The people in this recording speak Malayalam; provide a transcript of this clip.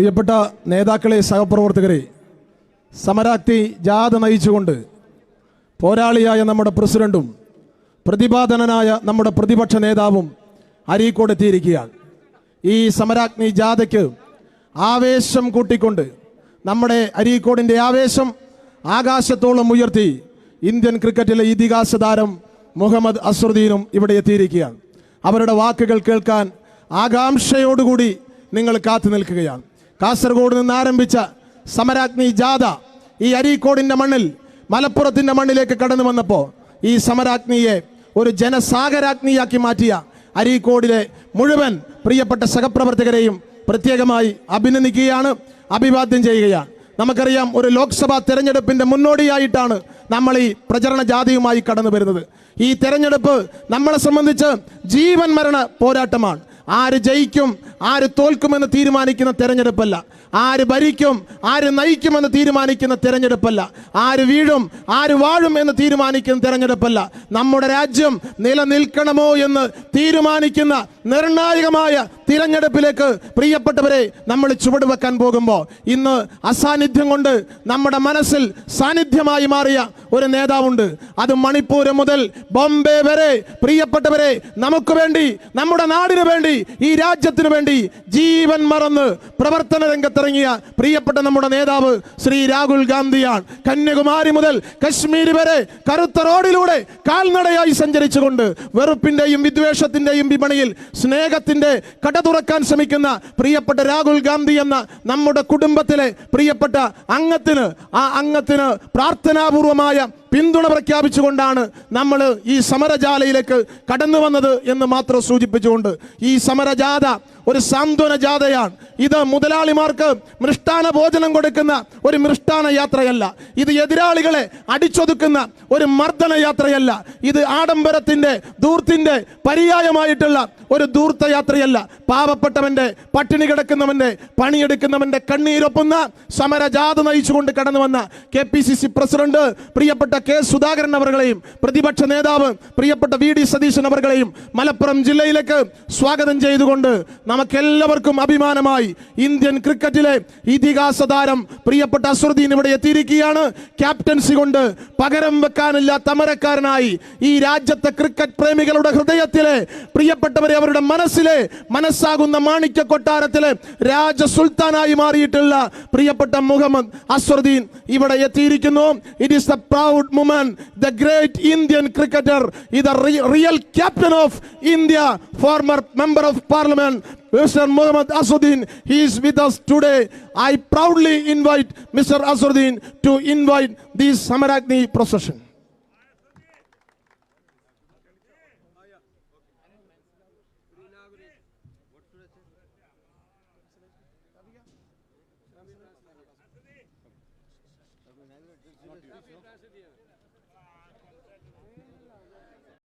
പ്രിയപ്പെട്ട നേതാക്കളെ സഹപ്രവർത്തകരെ സമരാക്തി ജാഥ നയിച്ചുകൊണ്ട് പോരാളിയായ നമ്മുടെ പ്രസിഡന്റും പ്രതിപാദനനായ നമ്മുടെ പ്രതിപക്ഷ നേതാവും അരീക്കോട് എത്തിയിരിക്കുകയാണ്. ഈ സമരാഗ്നി ജാഥയ്ക്ക് ആവേശം കൂട്ടിക്കൊണ്ട് നമ്മുടെ അരീക്കോടിന്റെ ആവേശം ആകാശത്തോളം ഉയർത്തി ഇന്ത്യൻ ക്രിക്കറ്റിലെ ഇതിഹാസ താരം മുഹമ്മദ് അസ്രുദ്ദീനും ഇവിടെ എത്തിയിരിക്കുകയാണ്. അവരുടെ വാക്കുകൾ കേൾക്കാൻ ആകാംക്ഷയോടുകൂടി നിങ്ങൾ കാത്തു നിൽക്കുകയാണ്. കാസർഗോഡ് നിന്ന് ആരംഭിച്ച സമരാഗ്നി ജാഥ ഈ അരീക്കോടിന്റെ മണ്ണിൽ മലപ്പുറത്തിന്റെ മണ്ണിലേക്ക് കടന്നു വന്നപ്പോൾ ഈ സമരാഗ്നിയെ ഒരു ജനസാഗരാഗ്നിയാക്കി മാറ്റിയ അരീക്കോടിലെ മുഴുവൻ പ്രിയപ്പെട്ട സഹപ്രവർത്തകരെയും പ്രത്യേകമായി അഭിനന്ദിക്കുകയാണ് അഭിവാദ്യം ചെയ്യുകയാണ്. നമുക്കറിയാം ഒരു ലോക്സഭാ തെരഞ്ഞെടുപ്പിന്റെ മുന്നോടിയായിട്ടാണ് നമ്മൾ ഈ പ്രചരണ ജാഥയുമായി കടന്നു വരുന്നത്. ഈ തെരഞ്ഞെടുപ്പ് നമ്മളെ സംബന്ധിച്ച് ജീവൻ മരണ പോരാട്ടമാണ്. ആര് ജയിക്കും ആര് തോൽക്കുമെന്ന് തീരുമാനിക്കുന്ന തെരഞ്ഞെടുപ്പല്ല. ആര് ഭരിക്കും ആര് നയിക്കുമെന്ന് തീരുമാനിക്കുന്ന തെരഞ്ഞെടുപ്പല്ല. ആര് വീഴും ആര് വാഴും എന്ന് തീരുമാനിക്കുന്ന തെരഞ്ഞെടുപ്പല്ല. നമ്മുടെ രാജ്യം നിലനിൽക്കണമോ എന്ന് തീരുമാനിക്കുന്ന നിർണായകമായ തിരഞ്ഞെടുപ്പിലേക്ക് പ്രിയപ്പെട്ടവരെ നമ്മൾ ചുവട് വെക്കാൻ പോകുമ്പോൾ ഇന്ന് അസാന്നിധ്യം കൊണ്ട് നമ്മുടെ മനസ്സിൽ സാന്നിധ്യമായി മാറിയ ഒരു നേതാവുണ്ട്. അത് മണിപ്പൂർ മുതൽ ബോംബെ വരെ. പ്രിയപ്പെട്ടവരെ നമുക്ക് വേണ്ടി നമ്മുടെ നാടിനു വേണ്ടി ഈ രാജ്യത്തിന് വേണ്ടി ജീവൻ മറന്ന് പ്രവർത്തന രംഗത്തിറങ്ങിയ പ്രിയപ്പെട്ട നമ്മുടെ നേതാവ് ശ്രീ രാഹുൽ ഗാന്ധിയാണ്. കന്യാകുമാരി മുതൽ കശ്മീർ വരെ കറുത്ത റോഡിലൂടെ കാൽനടയായി സഞ്ചരിച്ചുകൊണ്ട് വെറുപ്പിന്റെയും വിദ്വേഷത്തിന്റെയും വിപണിയിൽ സ്നേഹത്തിന്റെ കട തുറക്കാൻ ശ്രമിക്കുന്ന പ്രിയപ്പെട്ട രാഹുൽ ഗാന്ധി എന്ന നമ്മുടെ കുടുംബത്തിലെ പ്രിയപ്പെട്ട അംഗത്തിന് ആ അംഗത്തിന് പ്രാർത്ഥനാപൂർവമായ പിന്തുണ പ്രഖ്യാപിച്ചുകൊണ്ടാണ് നമ്മൾ ഈ സമരജാലയിലേക്ക് കടന്നു വന്നത് എന്ന് മാത്രം സൂചിപ്പിച്ചുകൊണ്ട് ഈ സമരജാഥ ഒരു സാന്ത്വന ജാഥയാണ് ഇത് മുതലാളിമാർക്ക് മൃഷ്ടാന ഭോജനം കൊടുക്കുന്ന ഒരു മൃഷ്ടാന യാത്രയല്ല. ഇത് എതിരാളികളെ അടിച്ചൊതുക്കുന്ന ഒരു മർദ്ദന യാത്രയല്ല. ഇത് ആഡംബരത്തിന്റെ ദൂർത്തിന്റെ പര്യായമായിട്ടുള്ള ഒരു ദൂർത്ത യാത്രയല്ല. പാവപ്പെട്ടവന്റെ പട്ടിണി കിടക്കുന്നവന്റെ പണിയെടുക്കുന്നവന്റെ കണ്ണീരൊപ്പുന്ന സമരജാത നയിച്ചുകൊണ്ട് കടന്നു വന്ന K P C C president പ്രിയപ്പെട്ട കെ സുധാകരൻ അവരെയും പ്രതിപക്ഷ നേതാവ് പ്രിയപ്പെട്ട വി ഡി സതീശൻ അവരെയും മലപ്പുറം ജില്ലയിലേക്ക് സ്വാഗതം ചെയ്തുകൊണ്ട് നമുക്കെല്ലാവർക്കും അഭിമാനമായി ഇന്ത്യൻ ക്രിക്കറ്റിലെ ഇതിഹാസ താരം പ്രിയപ്പെട്ട അസ്രുദ്ദീൻ ഇവിടെ എത്തിയിരിക്കുകയാണ്. ക്യാപ്റ്റൻസി കൊണ്ട് പകരം വെക്കാനില്ല തമരക്കാരനായി ഈ രാജ്യത്തെ ക്രിക്കറ്റ് പ്രേമികളുടെ ഹൃദയത്തിലെ പ്രിയപ്പെട്ടവരെ അവരുടെ മനസ്സിലെ മനസ്സാകുന്ന മാണിക്യ കൊട്ടാരത്തിലെ രാജ സുൽത്താനായി മാറിയിട്ടുള്ള പ്രിയപ്പെട്ട മുഹമ്മദ് അസ്രുദ്ദീൻ ഇവിടെ എത്തിയിരിക്കുന്നു. It is the proud moment the great Indian cricketer ഇത് real captain of India former member of parliament Mr. Muhammad Asudin, he is with us today. I proudly invite Mr. Asudin to invite this Samaragni procession.